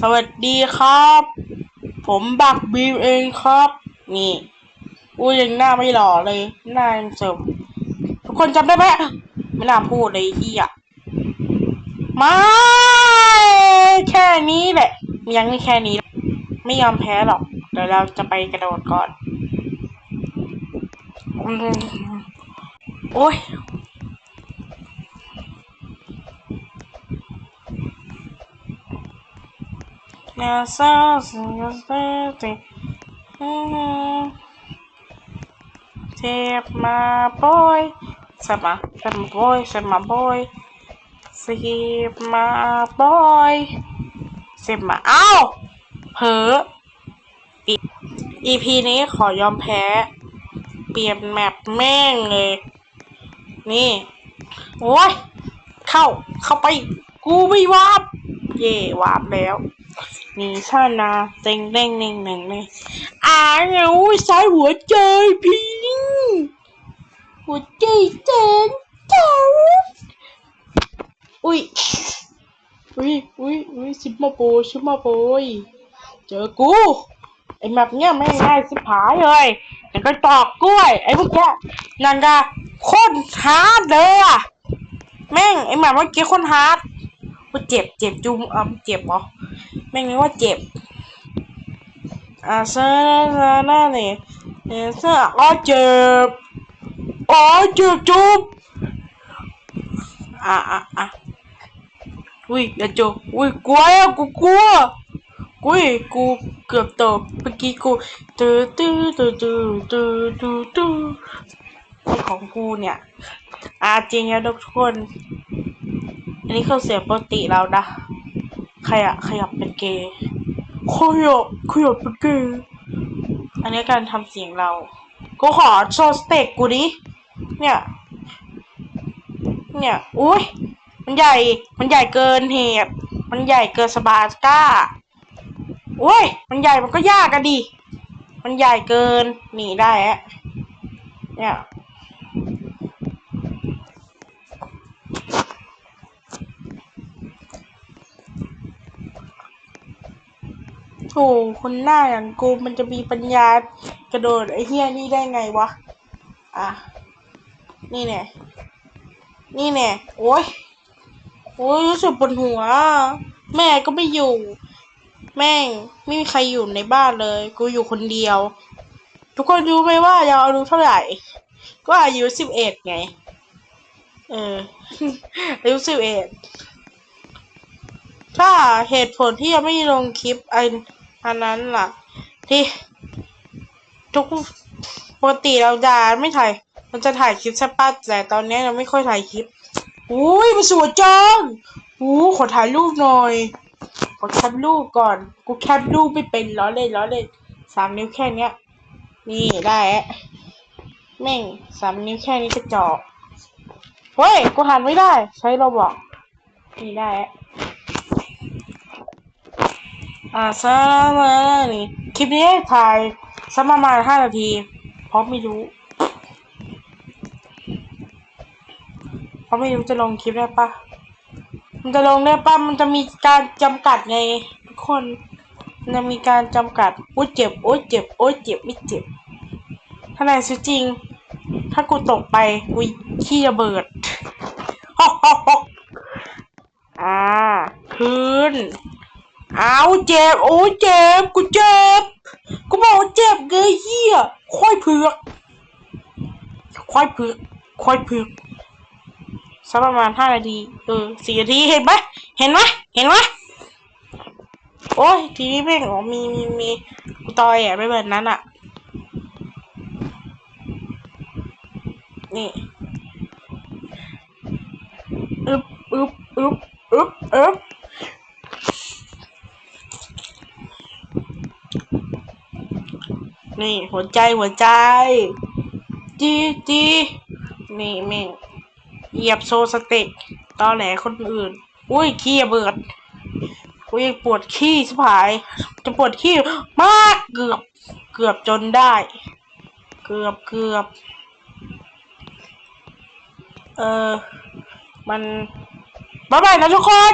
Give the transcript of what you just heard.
สวัสดีครับ ผมบักบีมเองครับ นี่อุ้ยยังหน้าไม่หล่อเลยหน้ายังเสริมทุกคนจำได้ไหมไม่น่าพูดเลยที่อะไม่แค่นี้แหละยังไม่แค่นี้ ไม่ยอมแพ้หรอกเดี๋ยวเราจะไปกระโดดก่อนอโอ้ย Now so so เจ็บมาบอยสมาเจ็บมาบอยเจ็บมาบอยเจ็บมาบอยเจ็บมาอ้าวเผลออี EP นี้ขอยอมแพ้ เปลี่ยนแมปแม่งเลย นี่ โอ้ย เข้า เข้าไป กูไม่วาบ เย่วาบแล้ว นี่ชานาเต็งเด้งหนึ่งหนึ่งเลยอ่าเนี่ยอุ้ยสายหัวใจพิงหัวใจเจ๋งเจ๋งอุ้ยอุ้ยอุ้ยอุ้ยซิปมาโปซิปมาโปยเจอกูไอ้แบบเนี้ยไม่ง่ายสิผายเลยแต่ก็ตอกกล้วย ไอ้พวกเนี้ยนันกาโคตรฮาร์ดเลยอะแม่งไอ้แบบเมื่อกี้โคตรฮาร์ดว่าเจ็บเจ็บจุงอะเจ็บเหรอ แม่งนึกว่าเจ็บอ่าซาซาหน้าเนี่ยเนี่ยซาอ๋อเจ็บอ๋อเจ็บจุ๊บอะอะอะอุ้ยอย่าจุบอุ้ยกลัวอะกูกลัวอุ้ยกูเกือบตกเมื่อกี้กูตื้อตื้อตื้อตื้อตื้อตื้อตื้อของกูเนี่ยอะจริงแล้วทุกคน อันนี้คือเสียงปกติเรานะ ขยับขยับเป็นเกย์ขยับขยับเป็นเกย์อันนี้การทำเสียงเรา กูขอโชว์สเต็กกูดิ เนี่ย เนี่ยอุ้ยมันใหญ่ มันใหญ่เกินเหตุ มันใหญ่เกินสบาสก้าอุ้ย มันใหญ่มันก็ยากกันดิ มันใหญ่เกิน หนีได้อะเนี่ย โอ้คนหน้าอย่างกูมันจะมีปัญญากระโดดไอ้เฮี้ยนี่ได้ไงวะ อะ นี่แน่นี่แน่โอ้ยโอ้ยรู้สึกปวดหัว แม่ก็ไม่อยู่ แม่งไม่มีใครอยู่ในบ้านเลย กูอยู่คนเดียว ทุกคนรู้ไหมว่าเราอายุเท่าไหร่ ก็อายุสิบเอ็ดไง เออ อายุสิบเอ็ดถ้าเหตุผลที่ยังไม่ลงคลิปอัน อันนั้นล่ะ ที่ ทุกปกติเราจะไม่ถ่าย มันจะถ่ายคลิปใช่ปะแต่ตอนนี้เราไม่ค่อยถ่ายคลิปอุ้ยมันสวยจังอู้ขอถ่ายรูปหน่อย ขอแคปรูปก่อน กูแคปรูปไม่เป็นล้อเล่นล้อเล่นสามนิ้วแค่เนี้ย นี่ได้แอะแม่งสามนิ้วแค่นี้กระจอกเฮ้ย กูหันไม่ได้ ใช้เราบอก นี่ได้แอะ อ่าซะมานี่คลิปนี้ถ่ายสักประมาณห้านาทีเพราะไม่รู้เพราะไม่รู้จะลงคลิปได้ปะมันจะลงได้ปะมันจะมีการจำกัดไงทุกคนมันจะมีการจำกัดโอ้เจ็บโอ้เจ็บโอ้เจ็บไม่เจ็บถ้าในชีวิตจริง ถ้ากูตกไปกูขี้ระเบิดฮอกฮอกฮอกอ่าคืน เอาเจ็บ โอ้เจ็บ กูเจ็บ กูบอกว่าเจ็บเกยเหี้ยควายเผือกควายเผือกควายเผือกสักประมาณห้านาที เออสี่นาที เห็นไหมเห็นไหมเห็นไหมโอ้ย ทีนี้แม่งอ๋อมีมีมีกูตอยอะไม่แบบนั้นอะ นี่อึบอึบอึบอึบอึบ นี่หัวใจหัวใจ จีจีนี่แม่งเหยียบโซสเต็กตอแหลคนอื่น อุ้ยขี้ระเบิดกูยังปวดขี้ชิบหาย จะปวดขี้มากเกือบ เกือบจนได้ เกือบเกือบ เออ มันบ๊ายบายนะทุกคน